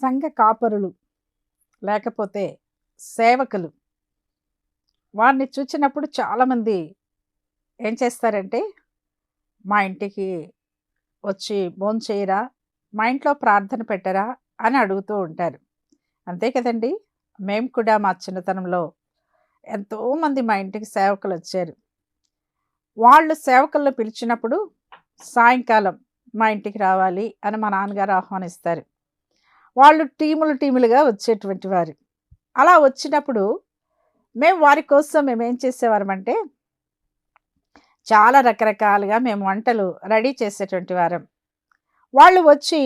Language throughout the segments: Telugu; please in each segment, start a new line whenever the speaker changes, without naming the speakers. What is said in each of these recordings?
సంఘ కాపరులు లేకపోతే సేవకులు. వారిని చూచినప్పుడు చాలామంది ఏం చేస్తారంటే మా ఇంటికి వచ్చి భోంచేయరా మా ఇంట్లో ప్రార్థన పెట్టరా? అని అడుగుతూ ఉంటారు. అంతే కదండి మేము కూడా మా చిన్నతనంలో ఎంతోమంది మా ఇంటికి సేవకులు వచ్చారు. వాళ్ళు సేవకులను పిలిచినప్పుడు సాయంకాలం మా ఇంటికి రావాలి అని మా నాన్నగారు ఆహ్వానిస్తారు. వాళ్ళు టీములు టీములుగా వచ్చేటువంటి వారు. అలా వచ్చినప్పుడు మేము వారి కోసం మేము ఏం చేసేవారమంటే చాలా రకరకాలుగా మేము వంటలు రెడీ చేసేటువంటి వారం. వాళ్ళు వచ్చి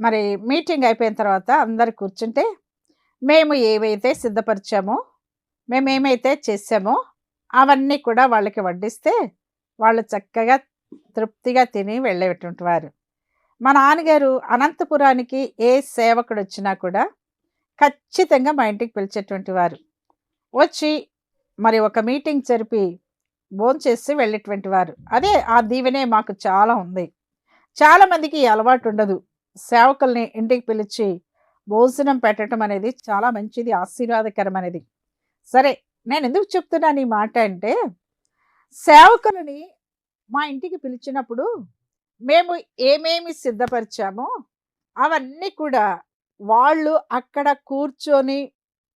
మరి మీటింగ్ అయిపోయిన తర్వాత అందరు కూర్చుంటే మేము ఏవైతే సిద్ధపరిచామో మేము ఏమైతే చేసామో అవన్నీ కూడా వాళ్ళకి వడ్డిస్తే వాళ్ళు చక్కగా తృప్తిగా తిని వెళ్ళేటువంటి వారు. మా నాన్నగారు అనంతపురానికి ఏ సేవకుడు వచ్చినా కూడా ఖచ్చితంగా మా ఇంటికి పిలిచేటువంటి వారు. వచ్చి మరి ఒక మీటింగ్ జరిపి భోంచేసి వెళ్ళేటువంటి వారు. అదే ఆ దీవెనే మాకు చాలా ఉంది. చాలామందికి అలవాటు ఉండదు. సేవకుల్ని ఇంటికి పిలిచి భోజనం పెట్టడం అనేది చాలా మంచిది ఆశీర్వాదకరం అనేది సరే నేను ఎందుకు చెప్తున్నాను ఈ మాట అంటే సేవకులని మా ఇంటికి పిలిచినప్పుడు మేము ఏమేమి సిద్ధపరిచామో అవన్నీ కూడా వాళ్ళు అక్కడ కూర్చొని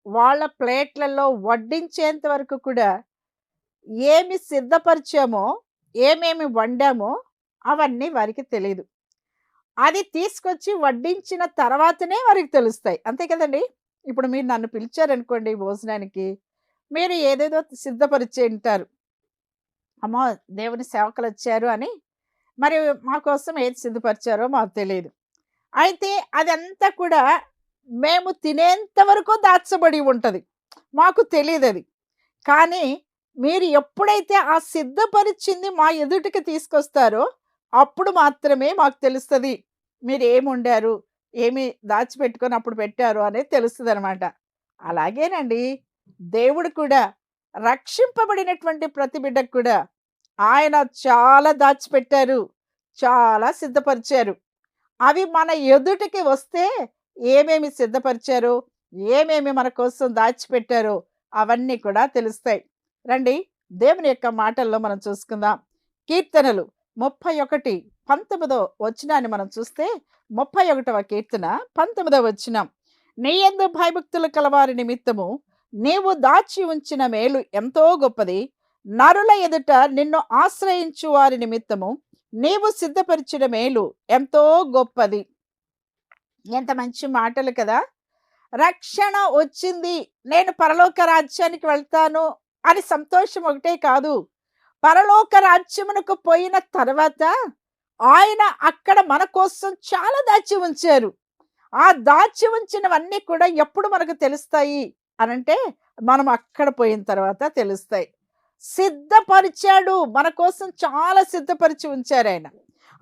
వాళ్ళ ప్లేట్లలో వడ్డించేంత వరకు కూడా ఏమి సిద్ధపరిచామో ఏమేమి వండామో అవన్నీ వారికి తెలియదు అది తీసుకొచ్చి వడ్డించిన తర్వాతనే వారికి తెలుస్తాయి. అంతే కదండి? ఇప్పుడు మీరు నన్ను పిలిచారనుకోండి భోజనానికి మీరు ఏదేదో సిద్ధపరిచే ఉంటారు. అమ్మో! దేవుని సేవకులు వచ్చారు అని మరి మా కోసం ఏది సిద్ధపరిచారో మాకు తెలియదు అయితే అదంతా కూడా మేము తినేంత వరకు దాచబడి ఉంటుంది. మాకు తెలియదు అది కానీ మీరు ఎప్పుడైతే ఆ సిద్ధపరిచింది మా ఎదుటికి తీసుకొస్తారో అప్పుడు మాత్రమే మాకు తెలుస్తుంది. మీరు ఏమి ఏమి దాచిపెట్టుకొని అప్పుడు పెట్టారు? అనేది తెలుస్తుంది అనమాట అలాగేనండి. దేవుడు కూడా రక్షింపబడినటువంటి ప్రతి బిడ్డకు కూడా ఆయన చాలా దాచిపెట్టారు. చాలా సిద్ధపరిచారు. అవి మన ఎదుటికి వస్తే ఏమేమి సిద్ధపరిచారో ఏమేమి మన కోసం దాచిపెట్టారో అవన్నీ కూడా తెలుస్తాయి. రండి దేవుని యొక్క మాటల్లో మనం చూసుకుందాం. కీర్తనలు ముప్పై ఒకటి పంతొమ్మిదో వచ్చినాన్ని మనం చూస్తే ముప్పై ఒకటవ కీర్తన పంతొమ్మిదో వచ్చినం నీ ఎందు భయభక్తులు కలవారి నిమిత్తము నీవు దాచి ఉంచిన మేలు ఎంతో గొప్పది. నరుల ఎదుట నిన్ను ఆశ్రయించు వారి నిమిత్తము నీవు సిద్ధపరిచిన మేలు ఎంతో గొప్పది. ఎంత మంచి మాటలు కదా. రక్షణ వచ్చింది. నేను పరలోక రాజ్యానికి వెళ్తాను అని సంతోషం ఒకటే కాదు. పరలోక రాజ్యమునకు పోయిన తర్వాత ఆయన అక్కడ మన కోసం చాలా దాచి ఉంచారు. ఆ దాచి ఉంచినవన్నీ కూడా ఎప్పుడు మనకు తెలుస్తాయి? అనంటే మనం అక్కడ పోయిన తర్వాత తెలుస్తాయి. సిద్ధపరిచాడు. మన కోసం చాలా సిద్ధపరిచి ఉంచారు ఆయన.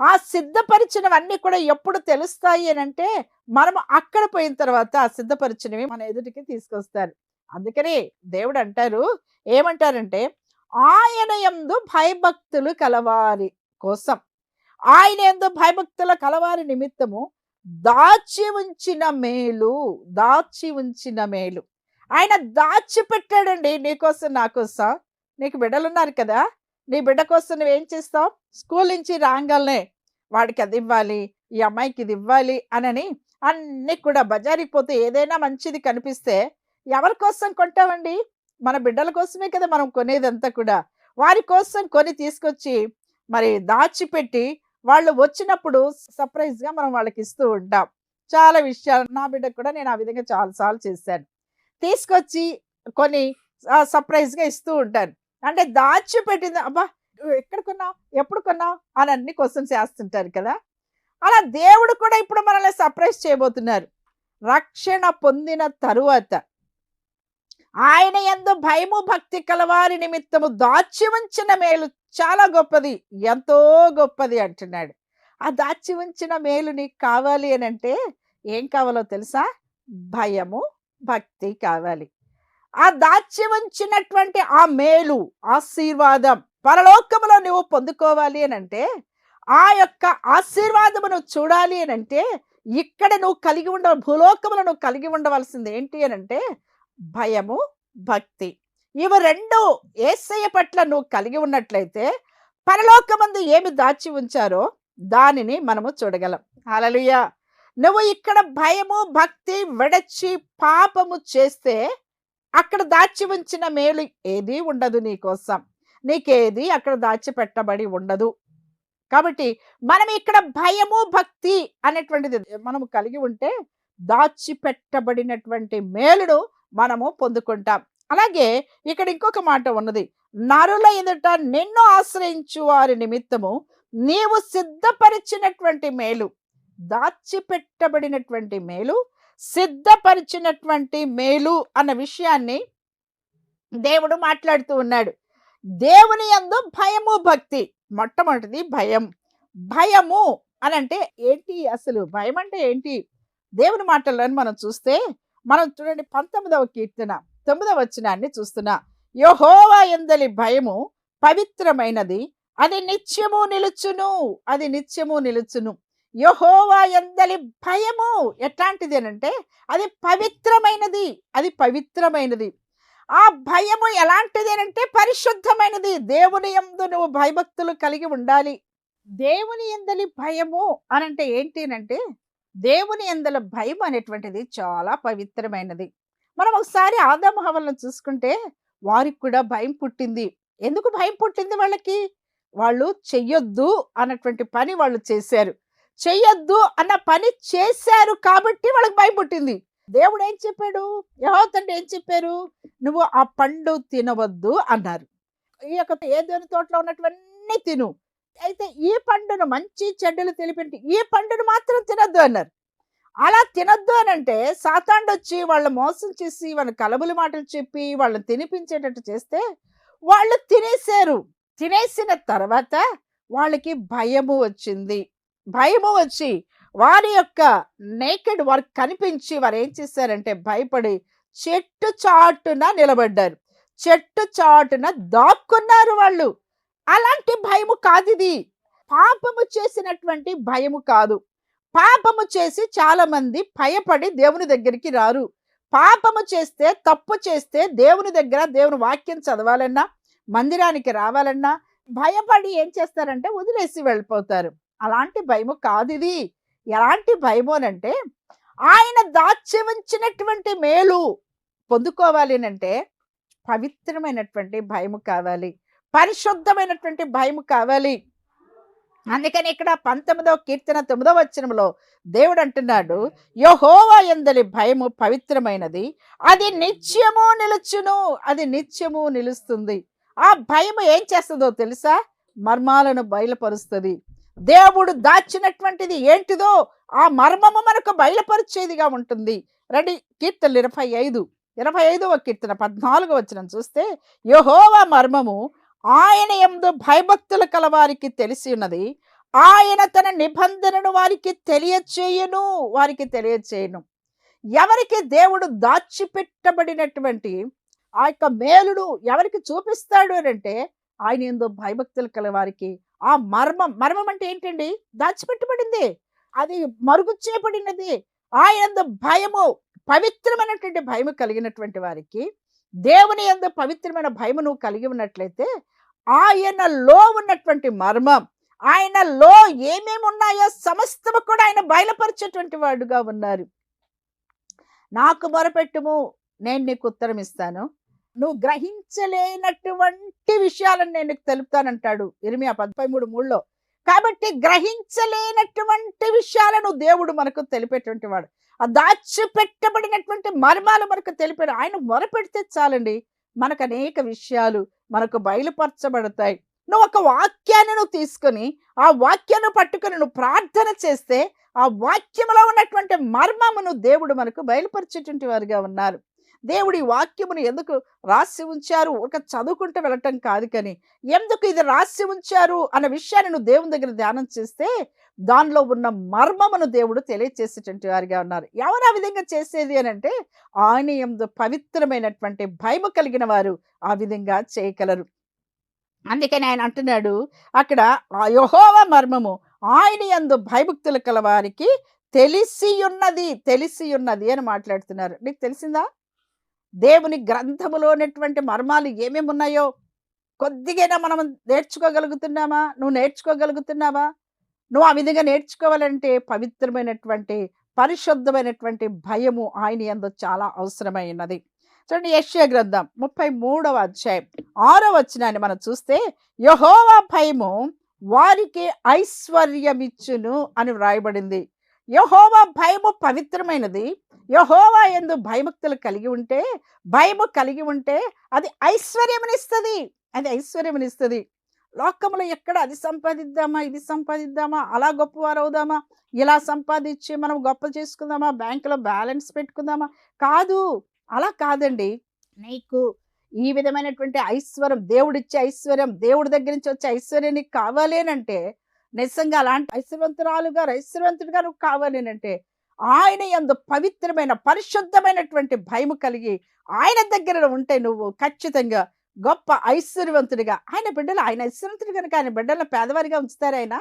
ఆ సిద్ధపరిచినవన్నీ కూడా ఎప్పుడు తెలుస్తాయి అని అంటే మనం అక్కడ పోయిన తర్వాత ఆ సిద్ధపరిచినవి మన ఎదుటికి తీసుకొస్తారు. అందుకని దేవుడు అంటారు ఏమంటారంటే ఆయన ఎందు భయభక్తులు కలవారి కోసం. ఆయన ఎందు భయభక్తుల కలవారి నిమిత్తము దాచి ఉంచిన మేలు దాచి ఉంచిన మేలు. ఆయన దాచి పెట్టాడండి నీకోసం నా కోసం. నీకు బిడ్డలున్నారు కదా నీ బిడ్డ కోసం నువ్వేం చేస్తావు? స్కూల్ నుంచి రాగానే వాడికి అది ఇవ్వాలి ఈ అమ్మాయికి ఇది ఇవ్వాలి అనని అన్నీ కూడా బజారికి పోతే ఏదైనా మంచిది కనిపిస్తే ఎవరి కోసం కొంటామండి మన బిడ్డల కోసమే కదా మనం కొనేదంతా కూడా. వారి కోసం కొని తీసుకొచ్చి మరి దాచిపెట్టి వాళ్ళు వచ్చినప్పుడు సర్ప్రైజ్గా మనం వాళ్ళకి ఇస్తూ ఉంటాం. చాలా విషయాలు నా బిడ్డకు కూడా నేను ఆ విధంగా చాలాసార్లు చేశాను. తీసుకొచ్చి కొన్ని సర్ప్రైజ్గా ఇస్తూ ఉంటాను. అంటే దాచిపెట్టింది. అబ్బా ఎక్కడ కొన్నావు? ఎప్పుడు కొన్నావు? అని అన్ని క్వశ్చన్స్ వేస్తుంటారు కదా. అలా దేవుడు కూడా ఇప్పుడు మనల్ని సర్ప్రైజ్ చేయబోతున్నారు. రక్షణ పొందిన తరువాత ఆయన ఎందు భయము భక్తి కలవారి నిమిత్తము దాచి ఉంచిన మేలు చాలా గొప్పది. ఎంతో గొప్పది అంటున్నాడు. ఆ దాచి ఉంచిన మేలు నీకు కావాలి అని అంటే ఏం కావాలో తెలుసా? భయము భక్తి కావాలి. ఆ దాచి ఉంచినటువంటి ఆ మేలు ఆశీర్వాదం పరలోకములో నువ్వు పొందుకోవాలి అని అంటే ఆ యొక్క ఆశీర్వాదమును చూడాలి అని అంటే ఇక్కడ నువ్వు కలిగి ఉండ భూలోకములు నువ్వు కలిగి ఉండవలసింది ఏంటి అని అంటే భయము భక్తి. ఇవి రెండు ఏసయ్య పట్ల నువ్వు కలిగి ఉన్నట్లయితే పరలోకమందు ఏమి దాచి ఉంచారో దానిని మనము చూడగలం. హల్లెలూయా! నువ్వు ఇక్కడ భయము భక్తి విడచి పాపము చేస్తే అక్కడ దాచి ఉంచిన మేలు ఏదీ ఉండదు నీకోసం నీకేది అక్కడ దాచిపెట్టబడి ఉండదు. కాబట్టి మనం ఇక్కడ భయము భక్తి అనేటువంటిది మనము కలిగి ఉంటే దాచిపెట్టబడినటువంటి మేలును మనము పొందుకుంటాం. అలాగే ఇక్కడ ఇంకొక మాట ఉన్నది. నరుల ఎదుట నిన్ను ఆశ్రయించు వారి నిమిత్తము నీవు సిద్ధపరిచినటువంటి మేలు. దాచిపెట్టబడినటువంటి మేలు సిద్ధపరిచినటువంటి మేలు అన్న విషయాన్ని దేవుడు మాట్లాడుతూ ఉన్నాడు. దేవుని యందు భయము భక్తి. మొట్టమొదటిది భయం. భయము అని అంటే ఏంటి అసలు? భయం అంటే ఏంటి? దేవుని మాటలను మనం చూస్తే మనం చూడండి పంతొమ్మిదవ కీర్తన తొమ్మిదవ వచనాన్ని చూస్తున్నా. యహోవా ఎందలి భయము పవిత్రమైనది. అది నిత్యము నిలుచును. అది నిత్యము నిలుచును. యహోవా ఎందలి భయము ఎట్లాంటిదేనంటే అది పవిత్రమైనది అది పవిత్రమైనది. ఆ భయము ఎలాంటిది పరిశుద్ధమైనది. దేవుని ఎందు నువ్వు భయభక్తులు కలిగి ఉండాలి. దేవుని ఎందలి భయము అని అంటే ఏంటినంటే దేవుని ఎందల భయం అనేటువంటిది చాలా పవిత్రమైనది. మనం ఒకసారి ఆదాము హవలను చూసుకుంటే వారికి కూడా భయం పుట్టింది. ఎందుకు భయం పుట్టింది వాళ్ళకి? వాళ్ళు చెయ్యొద్దు అన్నటువంటి పని వాళ్ళు చేశారు. చెయ్యొద్దు అన్న పని చేశారు కాబట్టి వాళ్ళకి భయం పుట్టింది. దేవుడు ఏం చెప్పాడు? యహోతండ్రి ఏం చెప్పారు? నువ్వు ఆ పండు తినవద్దు అన్నారు. ఈ యొక్క ఏదైనా తోటలో ఉన్నటువన్నీ తిను. అయితే ఈ పండును మంచి చెడ్డలు తెలిపింటి ఈ పండును మాత్రం తినద్దు అన్నారు. అలా తినద్దు అని అంటే సాతాండు వచ్చి వాళ్ళ మోసం చేసి వాళ్ళ కలబులి మాటలు చెప్పి వాళ్ళని తినిపించేటట్టు చేస్తే వాళ్ళు తినేశారు. తినేసిన తర్వాత వాళ్ళకి భయము వచ్చింది. భయము వచ్చి వారి యొక్క నేకెడ్ వర్క్ కనిపించి వారు ఏం చేశారంటే భయపడి చెట్టు చాటున నిలబడ్డారు. చెట్టు చాటున దాక్కున్నారు వాళ్ళు. అలాంటి భయము కాదు ఇది పాపము చేసినటువంటి భయము కాదు. పాపము చేసి చాలా మంది భయపడి దేవుని దగ్గరికి రారు. పాపము చేస్తే తప్పు చేస్తే దేవుని దగ్గర దేవుని వాక్యం చదవాలన్నా మందిరానికి రావాలన్నా భయపడి ఏం చేస్తారంటే వదిలేసి వెళ్ళిపోతారు. అలాంటి భయము కాదు ఇది ఎలాంటి భయము అంటే ఆయన దాచి ఉంచినటువంటి మేలు పొందుకోవాలి అంటే పవిత్రమైనటువంటి భయము కావాలి. పరిశుద్ధమైనటువంటి భయము కావాలి. అందుకని ఇక్కడ పంతొమ్మిదవ కీర్తన తొమ్మిదవ వచనంలో దేవుడు అంటున్నాడు యహోవా ఎందలి భయము పవిత్రమైనది అది నిత్యము నిలుచును అది నిత్యము నిలుస్తుంది. ఆ భయము ఏం చేస్తుందో తెలుసా? మర్మాలను బయలుపరుస్తుంది. దేవుడు దాచినటువంటిది ఏంటిదో ఆ మర్మము మనకు బయలుపరిచేదిగా ఉంటుంది. రండి కీర్తనలు ఇరవై ఐదు. ఇరవై ఐదవ కీర్తన పద్నాలుగు వచ్చిన చూస్తే యహోవా మర్మము ఆయన ఎందు భయభక్తులు కలవారికి తెలిసి ఉన్నది. ఆయన తన నిబంధనను వారికి తెలియచేయను వారికి తెలియచేయను. ఎవరికి దేవుడు దాచిపెట్టబడినటువంటి ఆ యొక్క మేలుడు ఎవరికి చూపిస్తాడు అని అంటే ఆయన ఎందు భయభక్తులు కలవారికి ఆ మర్మం మర్మం అంటే ఏంటండి? దాచిపెట్టబడింది. అది మరుగు చేయబడినది ఆయన భయము పవిత్రమైనటువంటి భయము కలిగినటువంటి వారికి దేవుని యందు పవిత్రమైన భయము నువ్వు కలిగి ఉన్నట్లయితే ఆయనలో ఉన్నటువంటి మర్మం ఆయనలో ఏమేమి ఉన్నాయో సమస్తము కూడా ఆయన బయలుపరిచేటువంటి వాడుగా ఉన్నారు. నాకు మొరపెట్టుము నేను నీకు ఉత్తరం ఇస్తాను నువ్వు గ్రహించలేనటువంటి విషయాలను నేను తెలుపుతానంటాడు ఇరిమియా పదపై మూడు మూడులో. కాబట్టి గ్రహించలేనటువంటి విషయాలను దేవుడు మనకు తెలిపేటువంటి వాడు ఆ దాచిపెట్టబడినటువంటి మర్మాలు మనకు తెలిపాడు. ఆయన మొరపెడితే చాలండి మనకు అనేక విషయాలు మనకు బయలుపరచబడతాయి. నువ్వు ఒక వాక్యాన్ని నువ్వు తీసుకొని ఆ వాక్యాన్ని పట్టుకొని నువ్వు ప్రార్థన చేస్తే ఆ వాక్యంలో ఉన్నటువంటి మర్మమును దేవుడు మనకు బయలుపరిచేటువంటి వారుగా ఉన్నారు. దేవుడు ఈ వాక్యమును ఎందుకు రాసి ఉంచారు? ఒక చదువుకుంటూ వెళ్ళటం కాదు కానీ ఎందుకు ఇది రాసి ఉంచారు? అన్న విషయాన్ని నువ్వు దేవుని దగ్గర ధ్యానం చేస్తే దానిలో ఉన్న మర్మమును దేవుడు తెలియచేసేటువంటి వారిగా ఉన్నారు. ఎవరు ఆ విధంగా చేసేది అని అంటే ఆయన ఎందు పవిత్రమైనటువంటి భయము కలిగిన వారు ఆ విధంగా చేయగలరు. అందుకని ఆయన అంటున్నాడు అక్కడ యహోవ మర్మము ఆయన ఎందు భయభక్తులు కల వారికి తెలిసి ఉన్నది తెలిసి ఉన్నది అని మాట్లాడుతున్నారు. నీకు తెలిసిందా? దేవుని గ్రంథములో ఉన్నటువంటి మర్మాలు ఏమేమి ఉన్నాయో కొద్దిగైనా మనం నేర్చుకోగలుగుతున్నామా? నువ్వు నేర్చుకోగలుగుతున్నావా? నువ్వు ఆ విధంగా నేర్చుకోవాలంటే పవిత్రమైనటువంటి పరిశుద్ధమైనటువంటి భయము ఆయన ఎందు చాలా అవసరమైనది చూడండి యశ్య గ్రంథం ముప్పై మూడవ అధ్యాయం ఆరో వచ్చినాన్ని మనం చూస్తే యహోవా భయము వారికి ఐశ్వర్యమిచ్చును అని వ్రాయబడింది. యహోవా భయము పవిత్రమైనది. యహోవా ఎందు భయభక్తులు కలిగి ఉంటే భయము కలిగి ఉంటే అది ఐశ్వర్యమునిస్తుంది. అది ఐశ్వర్యమునిస్తుంది. లోకంలో ఎక్కడ అది సంపాదిద్దామా ఇది సంపాదిద్దామా అలా గొప్పవారు అవుదామా ఇలా సంపాదించి మనం గొప్ప చేసుకుందామా బ్యాంకులో బ్యాలెన్స్ పెట్టుకుందామా? కాదు అలా కాదండి. నీకు ఈ విధమైనటువంటి ఐశ్వర్యం దేవుడిచ్చే ఐశ్వర్యం దేవుడి దగ్గర నుంచి వచ్చే ఐశ్వర్యం నీకు కావాలేనంటే నిజంగా అలాంటి ఐశ్వర్వంతురాలుగా ఐశ్వర్వంతుడిగా నువ్వు కావాలేనంటే ఆయన ఎందు పవిత్రమైన పరిశుద్ధమైనటువంటి భయము కలిగి ఆయన దగ్గర ఉంటే నువ్వు ఖచ్చితంగా గొప్ప ఐశ్వర్యవంతుడిగా ఆయన బిడ్డలు ఆయన ఐశ్వర్యవంతుడు కనుక ఆయన బిడ్డలను పేదవారిగా ఉంచుతారు ఆయన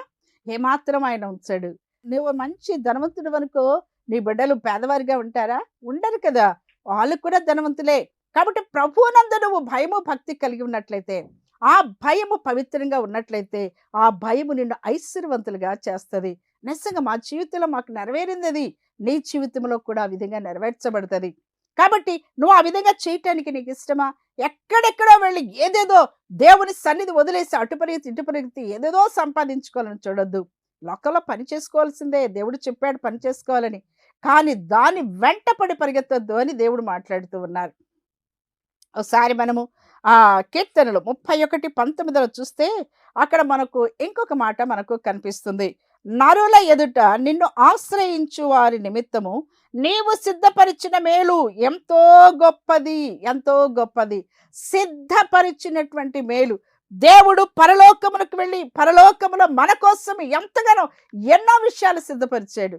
ఏమాత్రం ఆయన ఉంచాడు. నువ్వు మంచి ధనవంతుడు అనుకో నీ బిడ్డలు పేదవారిగా ఉంటారా? ఉండరు కదా. వాళ్ళు కూడా ధనవంతులే. కాబట్టి ప్రభువునందు నువ్వు భయము భక్తి కలిగి ఉన్నట్లయితే ఆ భయము పవిత్రంగా ఉన్నట్లయితే ఆ భయము నిన్ను ఐశ్వర్యవంతులుగా చేస్తుంది. నిజంగా మా జీవితంలో మాకు నెరవేరింది అది నీ జీవితంలో కూడా ఆ విధంగా నెరవేర్చబడుతుంది. కాబట్టి నువ్వు ఆ విధంగా చేయటానికి నీకు ఇష్టమా? ఎక్కడెక్కడో వెళ్ళి ఏదేదో దేవుని సన్నిధి వదిలేసి అటు పరిగెత్తి ఇటు పరిగెత్తి ఏదేదో సంపాదించుకోవాలని చూడొద్దు. లోకంలో పని చేసుకోవాల్సిందే. దేవుడు చెప్పాడు పని చేసుకోవాలని. కానీ దాని వెంటపడి పరిగెత్తొద్దు అని దేవుడు మాట్లాడుతూ ఉన్నారు. ఒకసారి మనము ఆ కీర్తనలు ముప్పై ఒకటి పంతొమ్మిదిలో చూస్తే అక్కడ మనకు ఇంకొక మాట మనకు కనిపిస్తుంది. నరుల ఎదుట నిన్ను ఆశ్రయించు వారి నిమిత్తము నీవు సిద్ధపరిచిన మేలు ఎంతో గొప్పది ఎంతో గొప్పది. సిద్ధపరిచినటువంటి మేలు. దేవుడు పరలోకములకు వెళ్ళి పరలోకములో మన కోసం ఎంతగానో ఎన్నో విషయాలు సిద్ధపరిచాడు.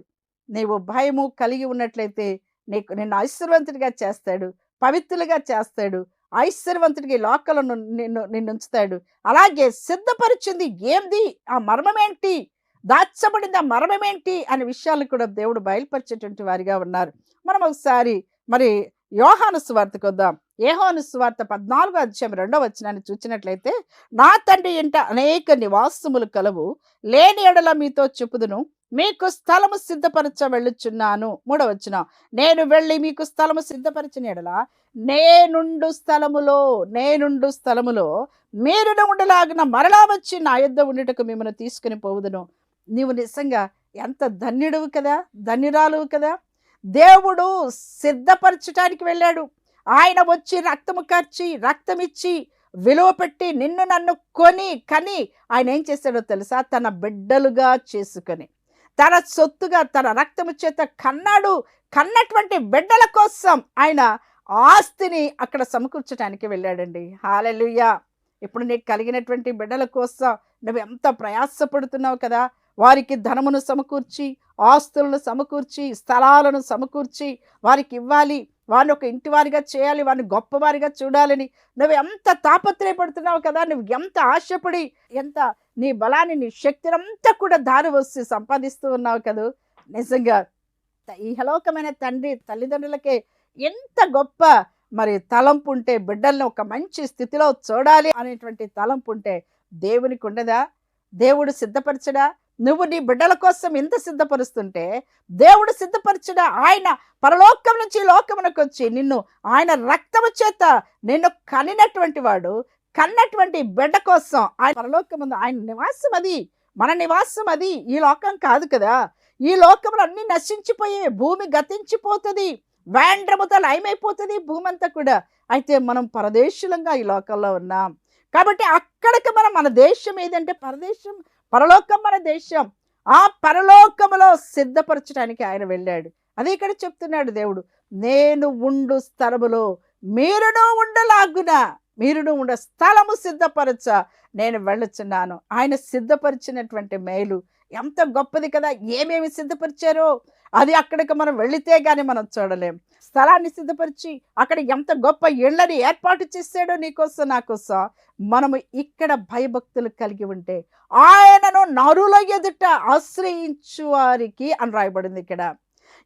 నీవు భయము కలిగి ఉన్నట్లయితే నీకు నిన్ను ఐశ్వర్వంతుడిగా చేస్తాడు. పవిత్రులుగా చేస్తాడు. ఐశ్వర్యవంతుడికి లోకలు నిన్ను నిన్ను ఉంచుతాడు అలాగే సిద్ధపరిచింది ఏంది? ఆ మర్మమేంటి? దాచబడింది ఆ మర్మమేంటి? అనే విషయాలు కూడా దేవుడు బయలుపరిచేటువంటి వారిగా ఉన్నారు. మనం ఒకసారి మరి యోహాను సువార్తకు వద్దాం ఏహోను స్వార్థ పద్నాలుగో అధ్యాయం రెండో వచ్చినాన్ని చూసినట్లయితే నా తండ్రి ఇంట అనేక నివాసములు కలవు. లేని ఎడల మీతో చెప్పుదును. మీకు స్థలము సిద్ధపరచ వెళ్ళుచున్నాను. మూడవచ్చున నేను వెళ్ళి మీకు స్థలము సిద్ధపరిచిన ఎడల నేనుండు స్థలములో నేనుండు స్థలములో మీరు ఉండలాగిన మరలా వచ్చి నా యుద్ధ ఉండుటకు మిమ్మల్ని తీసుకుని పోవుదును. నీవు నిజంగా ఎంత ధన్యుడువు కదా ధన్యురాలువు కదా. దేవుడు సిద్ధపరచటానికి వెళ్ళాడు. ఆయన వచ్చి రక్తము ఖర్చి రక్తం ఇచ్చి విలువ పెట్టి నిన్ను నన్ను కొని కని ఆయన ఏం చేశాడో తెలుసా? తన బిడ్డలుగా చేసుకొని. తన సొత్తుగా తన రక్తము చేత కన్నాడు కన్నటువంటి బిడ్డల కోసం ఆయన ఆస్తిని అక్కడ సమకూర్చడానికి వెళ్ళాడండి. హాలెలుయ్యా ఇప్పుడు నీకు కలిగినటువంటి బిడ్డల కోసం నువ్వు ఎంత ప్రయాసపడుతున్నావు కదా! వారికి ధనమును సమకూర్చి ఆస్తులను సమకూర్చి స్థలాలను సమకూర్చి వారికి ఇవ్వాలి. వారిని ఒక ఇంటి వారిగా చేయాలి వాడిని గొప్పవారిగా చూడాలని. నువ్వు ఎంత తాపత్రయపడుతున్నావు కదా నువ్వు ఎంత ఆశపడి ఎంత నీ బలాన్ని నీ శక్తినంతా కూడా దారి వచ్చి సంపాదిస్తూ ఉన్నావు కదా. నిజంగా ఈ హలోకమైన తండ్రి తల్లిదండ్రులకే ఎంత గొప్ప మరి తలంపు ఉంటే బిడ్డల్ని ఒక మంచి స్థితిలో చూడాలి అనేటువంటి తలంపు ఉంటే దేవునికి ఉండదా? దేవుడు సిద్ధపరచడా? నువ్వు నీ బిడ్డల కోసం ఎంత సిద్ధపరుస్తుంటే దేవుడు సిద్ధపరచడా ఆయన పరలోకం నుంచి లోకమునకు వచ్చి నిన్ను ఆయన రక్తము చేత నిన్ను కనినటువంటి వాడు కన్నటువంటి బిడ్డ కోసం ఆయన పరలోకం ఆయన నివాసం అది. మన నివాసం అది. ఈ లోకం కాదు కదా. ఈ లోకంలో అన్ని నశించిపోయే భూమి గతించిపోతుంది వేండ్రముతో లయమైపోతుంది భూమి అంతా కూడా. అయితే మనం పరదేశులంగా ఈ లోకంలో ఉన్నాం. కాబట్టి అక్కడికి మనం మన దేశం ఏదంటే పరదేశం పరలోకం మన దేశం ఆ పరలోకములో సిద్ధపరచడానికి ఆయన వెళ్ళాడు. అది ఇక్కడ చెప్తున్నాడు దేవుడు నేను ఉండు స్థలములో మీరును ఉండలాగున. మీరును ఉండ స్థలము సిద్ధపరచ నేను వెళ్ళుచున్నాను. ఆయన సిద్ధపరిచినటువంటి మేలు ఎంత గొప్పది కదా! ఏమేమి సిద్ధపరిచారో! అది అక్కడికి మనం వెళితే కానీ మనం చూడలేం. స్థలాన్ని సిద్ధపరిచి అక్కడ ఎంత గొప్ప ఇళ్ళని ఏర్పాటు చేశాడో నీకోసం నాకోసం మనము ఇక్కడ భయభక్తులు కలిగి ఉంటే ఆయనను నరుల ఎదుట ఆశ్రయించు వారికి అని రాయబడింది ఇక్కడ.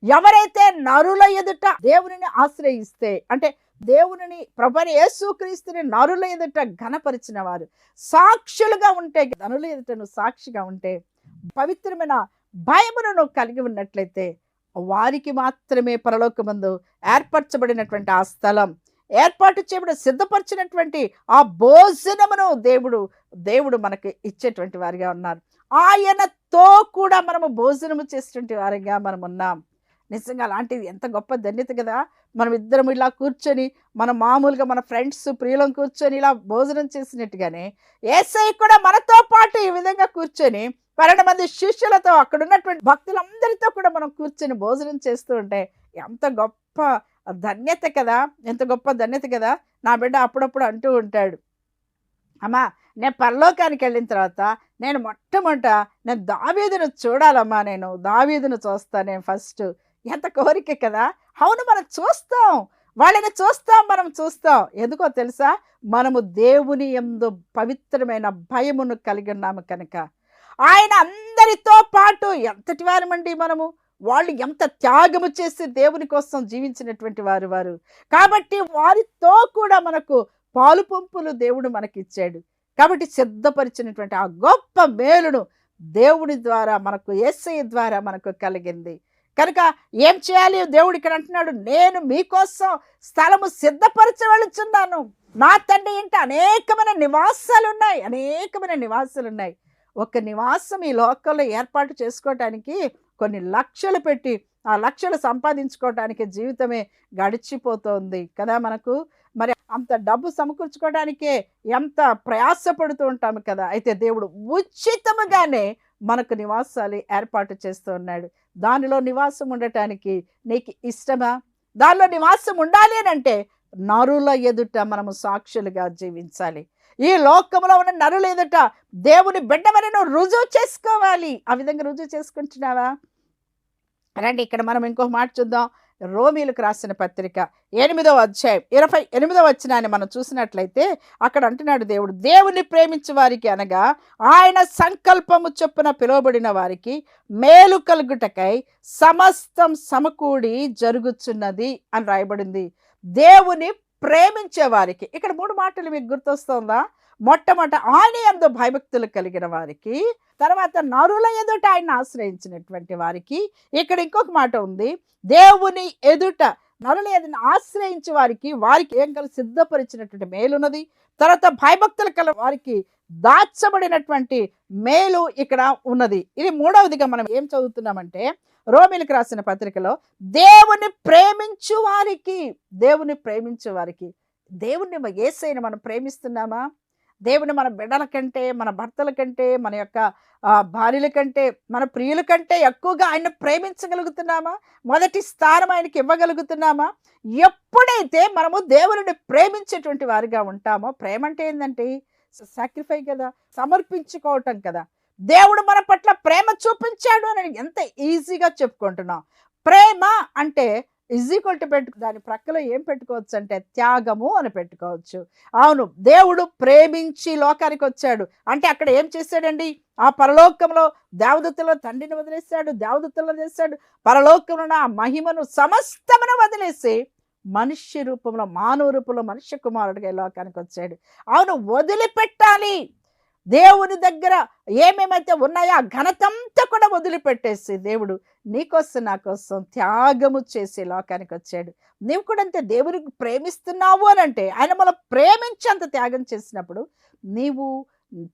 ఎవరైతే నరుల ఎదుట దేవునిని ఆశ్రయిస్తే అంటే దేవునిని ప్రభని యేసుక్రీస్తుని నరుల ఎదుట ఘనపరిచిన వారు సాక్షులుగా ఉంటే నరుల ఎదుట నువ్వు సాక్షిగా ఉంటే పవిత్రమైన భయమును నువ్వు కలిగి ఉన్నట్లయితే వారికి మాత్రమే పరలోకమందు ఏర్పరచబడినటువంటి ఆ స్థలం ఏర్పాటు చేయబడి సిద్ధపరిచినటువంటి ఆ భోజనమును దేవుడు దేవుడు మనకి ఇచ్చేటువంటి వారిగా ఉన్నారు. ఆయనతో కూడా మనము భోజనము చేసేటువంటి వారిగా మనం ఉన్నాం నిజంగా అలాంటిది ఎంత గొప్ప ధన్యత కదా. మనం ఇద్దరం ఇలా కూర్చొని మన మామూలుగా మన ఫ్రెండ్స్ ప్రియులం కూర్చొని ఇలా భోజనం చేసినట్టుగానే ఏసై కూడా మనతో పాటు ఈ విధంగా కూర్చొని పన్నెండు మంది శిష్యులతో అక్కడ ఉన్నటువంటి భక్తులందరితో కూడా మనం కూర్చొని భోజనం చేస్తూ ఉంటే ఎంత గొప్ప ధన్యత కదా. ఎంత గొప్ప ధన్యత కదా. నా బిడ్డ అప్పుడప్పుడు అంటూ ఉంటాడు. అమ్మా నేను పరలోకానికి వెళ్ళిన తర్వాత నేను మొట్టమొదట నేను దావీదును చూడాలమ్మా నేను దావీదును చూస్తాను నేను ఫస్ట్. ఎంత కోరిక కదా? అవును మనం చూస్తాం. వాళ్ళని చూస్తాం మనం చూస్తాం. ఎందుకో తెలుసా? మనము దేవుని ఎందు పవిత్రమైన భయమును కలిగి ఉన్నాము కనుక. ఆయన అందరితో పాటు ఎంతటి వారమండి మనము? వాళ్ళు ఎంత త్యాగము చేసి దేవుని కోసం జీవించినటువంటి వారు వారు. కాబట్టి వారితో కూడా మనకు పాలు పంపులు దేవుడు మనకిచ్చాడు. కాబట్టి సిద్ధపరిచినటువంటి ఆ గొప్ప మేలును దేవుని ద్వారా మనకు ఎస్ఐ ద్వారా మనకు కలిగింది. కనుక ఏం చేయాలి? దేవుడు ఇక్కడ అంటున్నాడు నేను మీకోసం స్థలము సిద్ధపరచవలుచున్నాను. నా తండ్రి ఇంట అనేకమైన నివాసాలు ఉన్నాయి అనేకమైన నివాసాలు ఉన్నాయి ఒక నివాసం ఈ లోకంలో ఏర్పాటు చేసుకోవటానికి కొన్ని లక్షలు పెట్టి ఆ లక్షలు సంపాదించుకోవటానికి జీవితమే గడిచిపోతుంది కదా మనకు. మరి అంత డబ్బు సమకూర్చుకోవడానికే ఎంత ప్రయాసపడుతూ ఉంటాము కదా. అయితే దేవుడు ఉచితముగానే మనకు నివాసాలు ఏర్పాటు చేస్తూ ఉన్నాడు. దానిలో నివాసం ఉండటానికి నీకు ఇష్టమా? దానిలో నివాసం ఉండాలి అని అంటే నరుల ఎదుట మనము సాక్షులుగా జీవించాలి. ఈ లోకంలో ఉన్న నరుల ఎదుట దేవుని బిడ్డమని నువ్వు రుజువు చేసుకోవాలి. ఆ విధంగా రుజువు చేసుకుంటున్నావా? రండి ఇక్కడ మనం ఇంకొక మాట చూద్దాం. రోమీలకు రాసిన పత్రిక ఎనిమిదవ అధ్యాయం ఇరవై ఎనిమిదవ వచ్చినాన్ని మనం చూసినట్లయితే అక్కడ అంటున్నాడు దేవుడు దేవుని ప్రేమించే వారికి అనగా ఆయన సంకల్పము చొప్పున పిలువబడిన వారికి మేలు కలుగుటకై సమస్తం సమకూడి జరుగుచున్నది అని రాయబడింది. దేవుని ప్రేమించే వారికి ఇక్కడ మూడు మాటలు మీకు గుర్తొస్తుందా? మొట్టమొదట ఆయన ఎందు భయభక్తులు కలిగిన వారికి తర్వాత నరుల ఎదుట ఆయన ఆశ్రయించినటువంటి వారికి ఇక్కడ ఇంకొక మాట ఉంది. దేవుని ఎదుట నరుల ఎదుట ఆశ్రయించి వారికి వారికి ఏం కలిసి సిద్ధపరిచినటువంటి మేలున్నది తర్వాత భయభక్తులు కల వారికి దాచబడినటువంటి మేలు ఇక్కడ ఉన్నది. ఇది మూడవదిగా మనం ఏం చదువుతున్నామంటే రోమిలకు రాసిన పత్రికలో దేవుని ప్రేమించు వారికి దేవుని ప్రేమించే వారికి దేవుణ్ణి ఏసైన మనం ప్రేమిస్తున్నామా? దేవుని మన బిడ్డల కంటే మన భర్తల కంటే మన యొక్క భార్యల కంటే మన ప్రియుల కంటే ఎక్కువగా ఆయన ప్రేమించగలుగుతున్నామా? మొదటి స్థానం ఆయనకి ఇవ్వగలుగుతున్నామా? ఎప్పుడైతే మనము దేవుని ప్రేమించేటువంటి వారిగా ఉంటామో ప్రేమ అంటే ఏంటంటే సాక్రిఫై కదా సమర్పించుకోవటం కదా. దేవుడు మన పట్ల ప్రేమ చూపించాడు అని ఎంత ఈజీగా చెప్పుకుంటున్నాం. ప్రేమ అంటే ఈజ్ ఈక్వల్ టు పెట్టు దాని ప్రక్కలో ఏం పెట్టుకోవచ్చు అంటే త్యాగము అని పెట్టుకోవచ్చు. అవును దేవుడు ప్రేమించి లోకానికి వచ్చాడు. అంటే అక్కడ ఏం చేశాడండి? ఆ పరలోకంలో దేవదత్తుల తండ్రిని వదిలేశాడు దేవదత్తులను చేశాడు. పరలోకంలో ఆ మహిమను సమస్తమును వదిలేసి మనుష్య రూపంలో మానవ రూపంలో మనుష్య కుమారుడిగా లోకానికి వచ్చాడు. అవును వదిలిపెట్టాలి. దేవుని దగ్గర ఏమేమైతే ఉన్నాయో ఆ ఘనతంతా కూడా వదిలిపెట్టేసి దేవుడు నీకోసం నా కోసం త్యాగము చేసి లోకానికి వచ్చాడు. నీవు కూడా అంతే దేవుని ప్రేమిస్తున్నావు అని అంటే ఆయన మనం ప్రేమించి అంత త్యాగం చేసినప్పుడు నీవు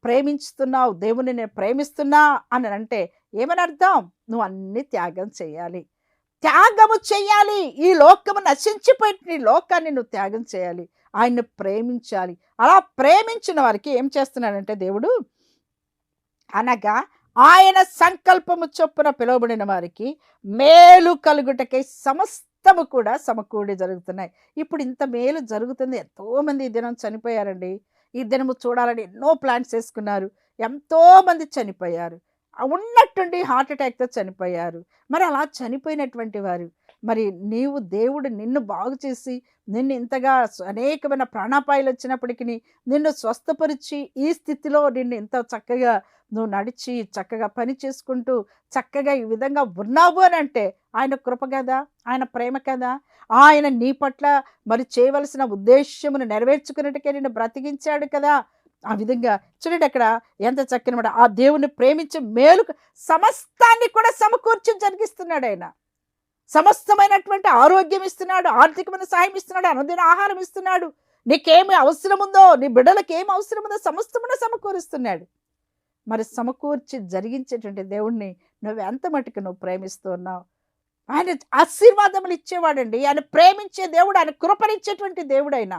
ప్రేమించుతున్నావు దేవుని నేను ప్రేమిస్తున్నా అని అంటే ఏమని అర్థం? నువ్వు అన్ని త్యాగం చేయాలి. త్యాగము చేయాలి. ఈ లోకము నశించిపోయిన ఈ లోకాన్ని నువ్వు త్యాగం చేయాలి. ఆయన్ని ప్రేమించాలి. అలా ప్రేమించిన వారికి ఏం చేస్తున్నాడంటే దేవుడు అనగా ఆయన సంకల్పము చొప్పున పిలువబడిన వారికి మేలు కలుగుటకై సమస్తము కూడా సమకూడి జరుగుతున్నాయి. ఇప్పుడు ఇంత మేలు జరుగుతుంది. ఎంతోమంది ఈ దినం చనిపోయారండి. ఈ దినము చూడాలని ఎన్నో ప్లాన్స్ వేసుకున్నారు. ఎంతోమంది చనిపోయారు. ఉన్నట్టుండి హార్ట్ అటాక్తో చనిపోయారు. మరి అలా చనిపోయినటువంటి వారు మరి నీవు దేవుడు నిన్ను బాగు చేసి నిన్ను ఇంతగా అనేకమైన ప్రాణాపాయాలు వచ్చినప్పటికీ నిన్ను స్వస్థపరిచి ఈ స్థితిలో నిన్ను ఇంత చక్కగా నువ్వు నడిచి చక్కగా పని చేసుకుంటూ చక్కగా ఈ విధంగా ఉన్నావు అని అంటే ఆయన కృప కదా ఆయన ప్రేమ కదా. ఆయన నీ పట్ల మరి చేయవలసిన ఉద్దేశ్యమును నెరవేర్చుకున్నట్టుకే నిన్ను బ్రతికించాడు కదా. ఆ విధంగా చూడండి అక్కడ ఎంత చక్కని మాట. ఆ దేవుని ప్రేమించి మేలు సమస్తాన్ని కూడా సమకూర్చి జరిగిస్తున్నాడు ఆయన. సమస్తమైనటువంటి ఆరోగ్యం ఇస్తున్నాడు ఆర్థికమైన సహాయం ఇస్తున్నాడు అనుదిన ఆహారం ఇస్తున్నాడు. నీకేమి అవసరం ఉందో నీ బిడ్డలకు ఏమి అవసరం ఉందో సమస్తమున సమకూరుస్తున్నాడు. మరి సమకూర్చి జరిగించేటువంటి దేవుణ్ణి నువ్వు ఎంత మటుకు నువ్వు ప్రేమిస్తూ ఉన్నావు? ఆయన ఆశీర్వాదములు ఇచ్చేవాడండి. ఆయన ప్రేమించే దేవుడు ఆయన కృపనిచ్చేటువంటి దేవుడైనా.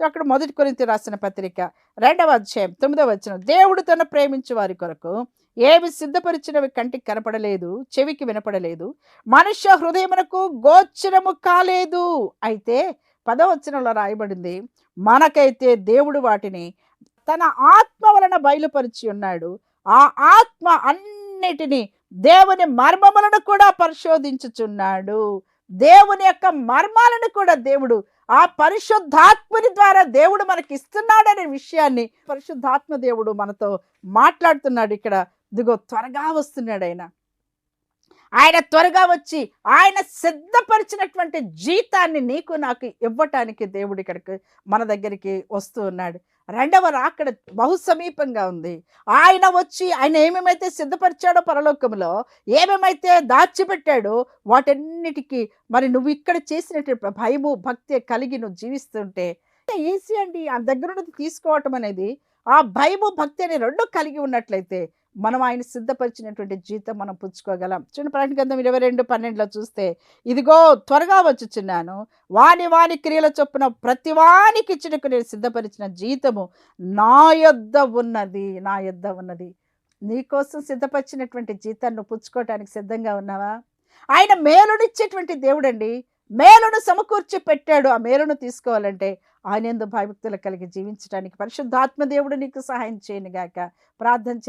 సో అక్కడ మొదటి కొరింత రాసిన పత్రిక రెండవ అధ్యాయం తొమ్మిదవ వచ్చిన దేవుడు తన ప్రేమించే వారి కొరకు ఏవి సిద్ధపరిచినవి కంటికి కనపడలేదు చెవికి వినపడలేదు మనుష్య హృదయమునకు గోచరము కాలేదు. అయితే పదవచనంలో రాయబడింది మనకైతే దేవుడు వాటిని తన ఆత్మ వలన బయలుపరిచి ఉన్నాడు. ఆ ఆత్మ అన్నిటినీ దేవుని మర్మములను కూడా పరిశోధించుచున్నాడు. దేవుని యొక్క మర్మాలను కూడా దేవుడు ఆ పరిశుద్ధాత్మని ద్వారా దేవుడు మనకి ఇస్తున్నాడనే విషయాన్ని పరిశుద్ధాత్మ దేవుడు మనతో మాట్లాడుతున్నాడు ఇక్కడ. దిగో త్వరగా వస్తున్నాడు ఆయన. ఆయన త్వరగా వచ్చి ఆయన సిద్ధపరిచినటువంటి జీతాన్ని నీకు నాకు ఇవ్వటానికి దేవుడు ఇక్కడికి మన దగ్గరికి వస్తూ ఉన్నాడు. రెండవ రాకడ బహు సమీపంగా ఉంది. ఆయన వచ్చి ఆయన ఏమేమైతే సిద్ధపరిచాడో పరలోకంలో ఏమేమైతే దాచిపెట్టాడో వాటన్నిటికీ మరి నువ్వు ఇక్కడ చేసినటువంటి భయము భక్తి కలిగి నువ్వు జీవిస్తుంటే ఈజీ అండి ఆ దగ్గర నుండి తీసుకోవటం అనేది ఆ భయము భక్తి అనే రెండు కలిగి ఉన్నట్లయితే మనం ఆయన సిద్ధపరిచినటువంటి జీతం మనం పుచ్చుకోగలం. చూడండి ప్రకటన గ్రంథం ఇరవై రెండు పన్నెండులో చూస్తే ఇదిగో త్వరగా వచ్చుచున్నాను వాని వాని క్రియల చొప్పున ప్రతి వానికి ఇచ్చినకు నేను సిద్ధపరిచిన జీతము నా యొద్ద ఉన్నది నా యొద్ద ఉన్నది. నీకోసం సిద్ధపరిచినటువంటి జీతాన్ని నువ్వు పుచ్చుకోవటానికి సిద్ధంగా ఉన్నావా? ఆయన మేలునిచ్చేటువంటి దేవుడండి. మేలును సమకూర్చి పెట్టాడు. ఆ మేలును తీసుకోవాలంటే ఆయన ఎందు భయభక్తులు కలిగి జీవించడానికి పరిశుద్ధాత్మ దేవుడు నీకు సహాయం చేయనుగాక. ప్రార్థన చేసి